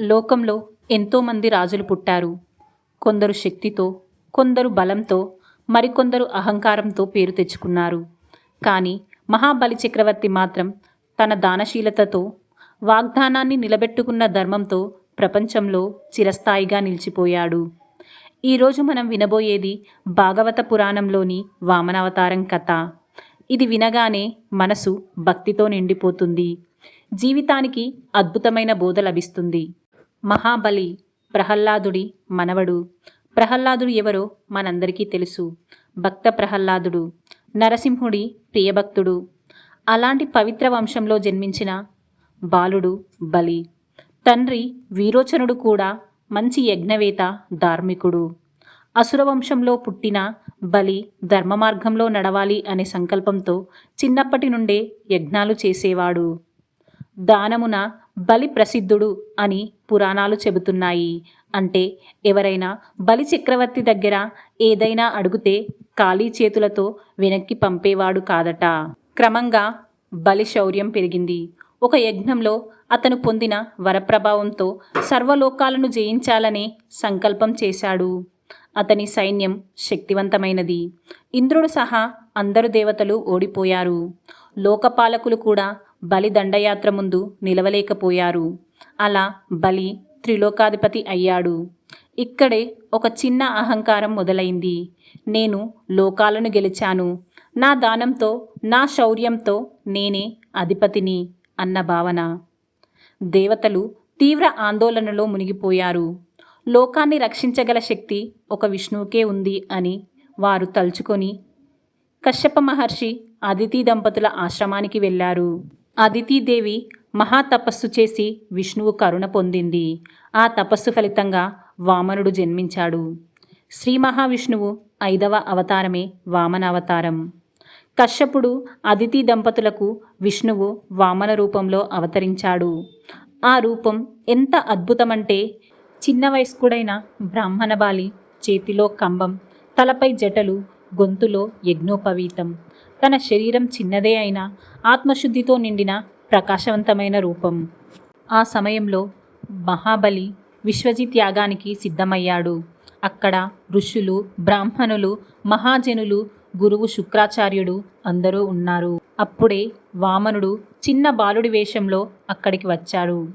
లోకంలో ఎంతోమంది రాజులు పుట్టారు. కొందరు శక్తితో కొందరు బలంతో మరికొందరు అహంకారంతో పేరు తెచ్చుకున్నారు. కానీ మహాబలి చక్రవర్తి మాత్రం తన దానశీలతతో వాగ్దానాన్ని నిలబెట్టుకున్న ధర్మంతో ప్రపంచంలో చిరస్థాయిగా నిలిచిపోయాడు. ఈరోజు మనం వినబోయేది భాగవత పురాణంలోని వామనావతారం కథ. ఇది వినగానే మనసు భక్తితో నిండిపోతుంది. జీవితానికి అద్భుతమైన బోధ లభిస్తుంది. మహాబలి ప్రహ్లాదుడి మనవడు. ప్రహ్లాదుడు ఎవరో మనందరికీ తెలుసు. భక్త ప్రహ్లాదుడు నరసింహుడి ప్రియభక్తుడు. అలాంటి పవిత్ర వంశంలో జన్మించిన బాలుడు బలి. తండ్రి వీరోచనుడు కూడా మంచి యజ్ఞవేత ధార్మికుడు. అసుర వంశంలో పుట్టిన బలి ధర్మ మార్గంలో నడవాలి అనే సంకల్పంతో చిన్నప్పటి నుండే యజ్ఞాలు చేసేవాడు. దానమున బలి ప్రసిద్ధుడు అని పురాణాలు చెబుతున్నాయి. అంటే ఎవరైనా బలి చక్రవర్తి దగ్గర ఏదైనా అడిగితే ఖాళీ చేతులతో వెనక్కి పంపేవాడు కాదట. క్రమంగా బలి శౌర్యం పెరిగింది. ఒక యజ్ఞంలో అతను పొందిన వరప్రభావంతో సర్వలోకాలను జయించాలనే సంకల్పం చేశాడు. అతని సైన్యం శక్తివంతమైనది. ఇంద్రుడు సహా అందరు దేవతలు ఓడిపోయారు. లోకపాలకులు కూడా బలి దండయాత్ర ముందు నిలవలేకపోయారు. అలా బలి త్రిలోకాధిపతి అయ్యాడు. ఇక్కడే ఒక చిన్న అహంకారం మొదలైంది. నేను లోకాలను గెలిచాను. నా దానంతో నా శౌర్యంతో నేనే అధిపతిని అన్న భావన. దేవతలు తీవ్ర ఆందోళనలో మునిగిపోయారు. లోకాన్ని రక్షించగల శక్తి ఒక విష్ణువుకే ఉంది అని వారు తలుచుకొని కశ్యప మహర్షి అదితి దంపతుల ఆశ్రమానికి వెళ్ళారు. అదితిదేవి మహాతపస్సు చేసి విష్ణువు కరుణ పొందింది. ఆ తపస్సు ఫలితంగా వామనుడు జన్మించాడు. శ్రీ మహావిష్ణువు ఐదవ అవతారమే వామన అవతారం కశ్యపుడు అదితి దంపతులకు విష్ణువు వామన రూపంలో అవతరించాడు. ఆ రూపం ఎంత అద్భుతమంటే చిన్న వయస్కుడైన బ్రాహ్మణ బాలి చేతిలో కంబం తలపై జటలు గొంతులో యజ్ఞోపవీతం. తన శరీరం చిన్నదే అయినా ఆత్మశుద్ధితో నిండిన ప్రకాశవంతమైన రూపం. ఆ సమయంలో మహాబలి విశ్వజిత్ యాగానికి సిద్ధమయ్యాడు. అక్కడ ఋషులు బ్రాహ్మణులు మహాజనులు గురువు శుక్రాచార్యుడు అందరూ ఉన్నారు. అప్పుడే వామనుడు చిన్న బాలుడి వేషంలో అక్కడికి వచ్చాడు.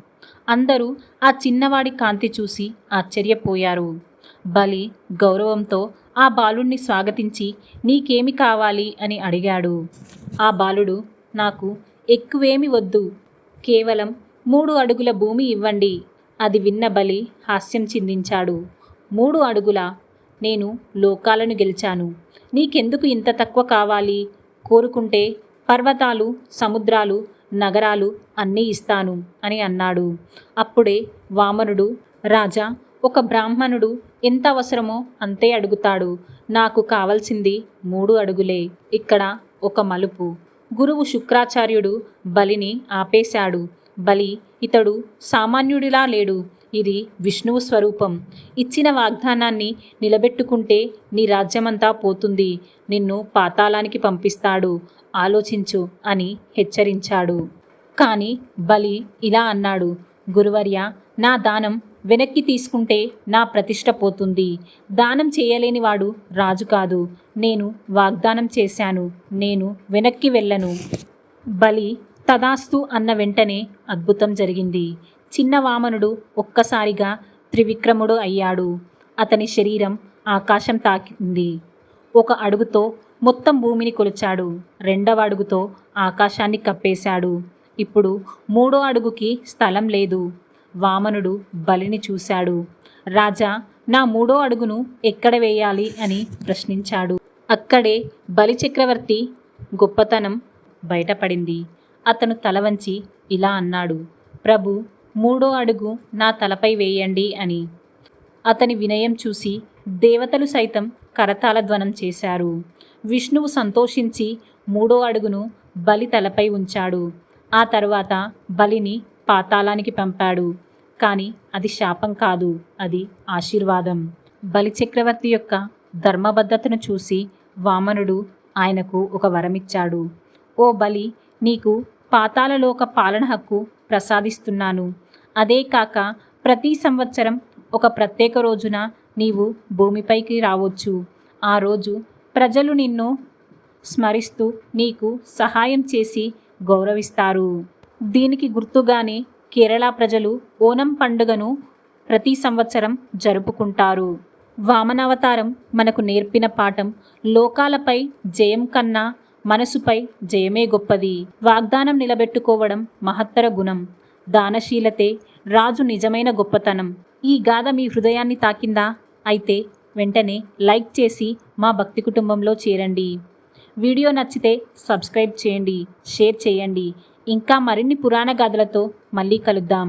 అందరూ ఆ చిన్నవాడి కాంతి చూసి ఆశ్చర్యపోయారు. బలి గౌరవంతో ఆ బాలుణ్ణి స్వాగతించి నీకేమి కావాలి? అని అడిగాడు. ఆ బాలుడు నాకు ఎక్కువేమి వద్దు. కేవలం మూడు అడుగుల భూమి ఇవ్వండి. అది విన్న బలి హాస్యం చిందించాడు. మూడు అడుగుల? నేను లోకాలను గెలిచాను. నీకెందుకు ఇంత తక్కువ కావాలి? కోరుకుంటే పర్వతాలు సముద్రాలు నగరాలు అన్నీ ఇస్తాను అని అన్నాడు. అప్పుడే వామనుడు రాజా ఒక బ్రాహ్మణుడు ఎంత అవసరమో అంతే అడుగుతాడు. నాకు కావలసింది మూడు అడుగులే. ఇక్కడ ఒక మలుపు. గురువు శుక్రాచార్యుడు బలిని ఆపేశాడు. బలి ఇతడు సామాన్యుడిలా లేడు. ఇది విష్ణువు స్వరూపం. ఇచ్చిన వాగ్దానాన్ని నిలబెట్టుకుంటే నీ రాజ్యమంతా పోతుంది. నిన్ను పాతాళానికి పంపిస్తాడు. ఆలోచించు అని హెచ్చరించాడు. కానీ బలి ఇలా అన్నాడు. గురువర్య నా దానం వెనక్కి తీసుకుంటే నా ప్రతిష్ట పోతుంది. దానం చేయలేని వాడు రాజు కాదు. నేను వాగ్దానం చేశాను. నేను వెనక్కి వెళ్ళను. బలి తదాస్తు అన్న వెంటనే అద్భుతం జరిగింది. చిన్న వామనుడు ఒక్కసారిగా త్రివిక్రముడు అయ్యాడు. అతని శరీరం ఆకాశం తాకింది. ఒక అడుగుతో మొత్తం భూమిని కొలిచాడు. రెండవ అడుగుతో ఆకాశాన్ని కప్పేశాడు. ఇప్పుడు మూడో అడుగుకి స్థలం లేదు. వామనుడు బలిని చూశాడు. రాజా నా మూడో అడుగును ఎక్కడ వేయాలి అని ప్రశ్నించాడు. అక్కడే బలి చక్రవర్తి గొప్పతనం బయటపడింది. అతను తల వంచి ఇలా అన్నాడు ప్రభు మూడో అడుగు నా తలపై వేయండి అని. అతని వినయం చూసి దేవతలు సైతం కరతాళ ధ్వనం చేశారు. విష్ణువు సంతోషించి మూడో అడుగును బలి తలపై ఉంచాడు. ఆ తర్వాత బలిని పాతాళానికి పంపాడు. కానీ అది శాపం కాదు. అది ఆశీర్వాదం. బలి చక్రవర్తి యొక్క ధర్మబద్ధతను చూసి వామనుడు ఆయనకు ఒక వరమిచ్చాడు. ఓ బలి నీకు పాతాళలోక పాలన హక్కు ప్రసాదిస్తున్నాను. అదే కాక ప్రతి సంవత్సరం ఒక ప్రత్యేక రోజున నీవు భూమిపైకి రావచ్చు. ఆ రోజు ప్రజలు నిన్ను స్మరిస్తూ నీకు సహాయం చేసి గౌరవిస్తారు. దీనికి గుర్తుగానే కేరళ ప్రజలు ఓనం పండుగను ప్రతి సంవత్సరం జరుపుకుంటారు. వామనావతారం మనకు నేర్పిన పాఠం లోకాలపై జయం కన్నా మనసుపై జయమే గొప్పది. వాగ్దానం నిలబెట్టుకోవడం మహత్తర గుణం. దానశీలతే రాజు నిజమైన గొప్పతనం. ఈ గాథ మీ హృదయాన్ని తాకిందా? అయితే వెంటనే లైక్ చేసి మా భక్తి కుటుంబంలో చేరండి. వీడియో నచ్చితే సబ్స్క్రైబ్ చేయండి షేర్ చేయండి. ఇంకా మరిన్ని పురాణ గాథలతో మళ్ళీ కలుద్దాం.